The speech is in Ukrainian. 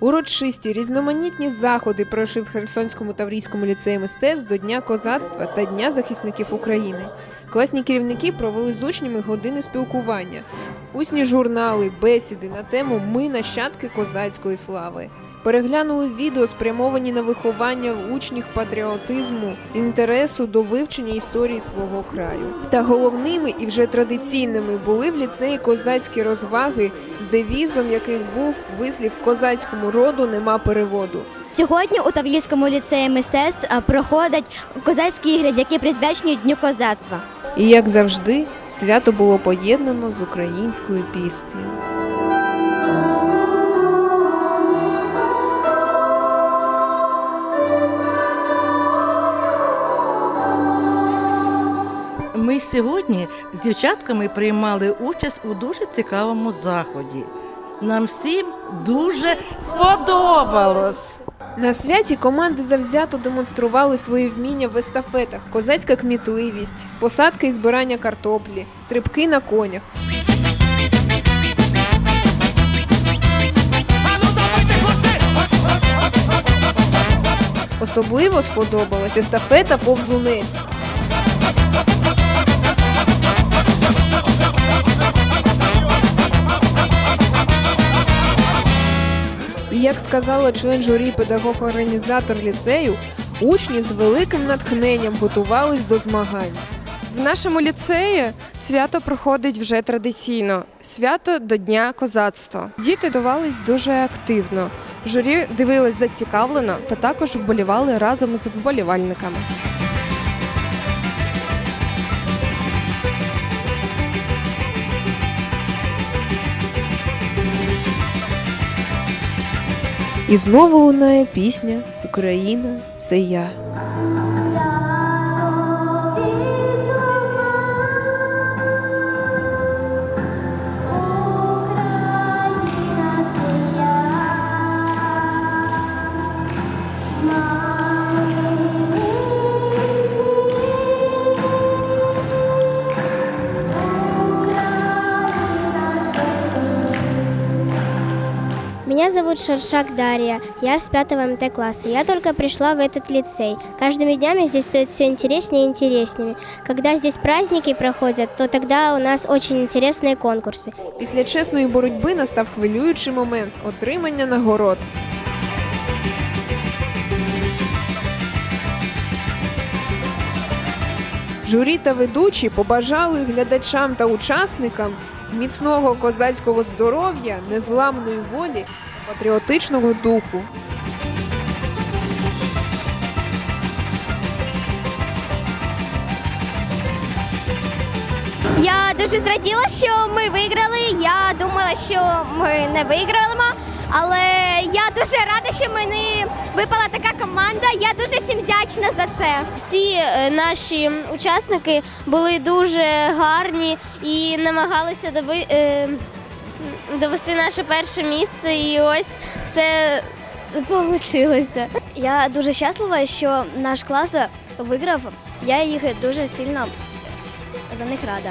Урочисті різноманітні заходи пройшли в Херсонському Таврійському ліцеї мистецтв до Дня козацтва та Дня захисників України. Класні керівники провели з учнями години спілкування, усні журнали, бесіди на тему Ми нащадки козацької слави. Переглянули відео, спрямовані на виховання в учнів патріотизму, інтересу до вивчення історії свого краю. Та головними і вже традиційними були в ліцеї козацькі розваги з девізом, яких був вислів козацькому роду нема переводу. Сьогодні у Тавлівському ліцеї мистецтв проходять козацькі ігри, які присвячені Дню козацтва. І як завжди, свято було поєднано з українською піснею. Ми сьогодні з дівчатками приймали участь у дуже цікавому заході. Нам всім дуже сподобалось. На святі команди завзято демонстрували свої вміння в естафетах, козацька кмітливість, посадка і збирання картоплі, стрибки на конях. Особливо сподобалась естафета повзунець. Як сказала член журі педагог-організатор ліцею, учні з великим натхненням готувались до змагань. В нашому ліцеї свято проходить вже традиційно свято до Дня козацтва. Діти готувались дуже активно. Журі дивилось зацікавлено та також вболівали разом з вболівальниками. І знову лунає пісня Україна це я. Меня зовут Шаршак Дарья, я с 5 МТ класса. Я только пришла в этот лицей. Каждыми днями здесь стоит все интереснее и интереснее. Когда здесь праздники проходят, то тогда у нас очень интересные конкурсы. Після чесної боротьби настав хвилюючий момент отримання нагород. Журі та ведучі побажали глядачам та учасникам міцного козацького здоров'я, незламної волі, патріотичного духу. Я дуже зраділа, що ми виграли. Я думала, що ми не виграємо. Але я дуже рада, що мені випала така команда. Я дуже всім вдячна за це. Всі е, наші учасники були дуже гарні і намагалися доби, е, довести наше перше місце. І ось все вийшло. Я дуже щаслива, що наш клас виграв. Я їх дуже сильно за них рада.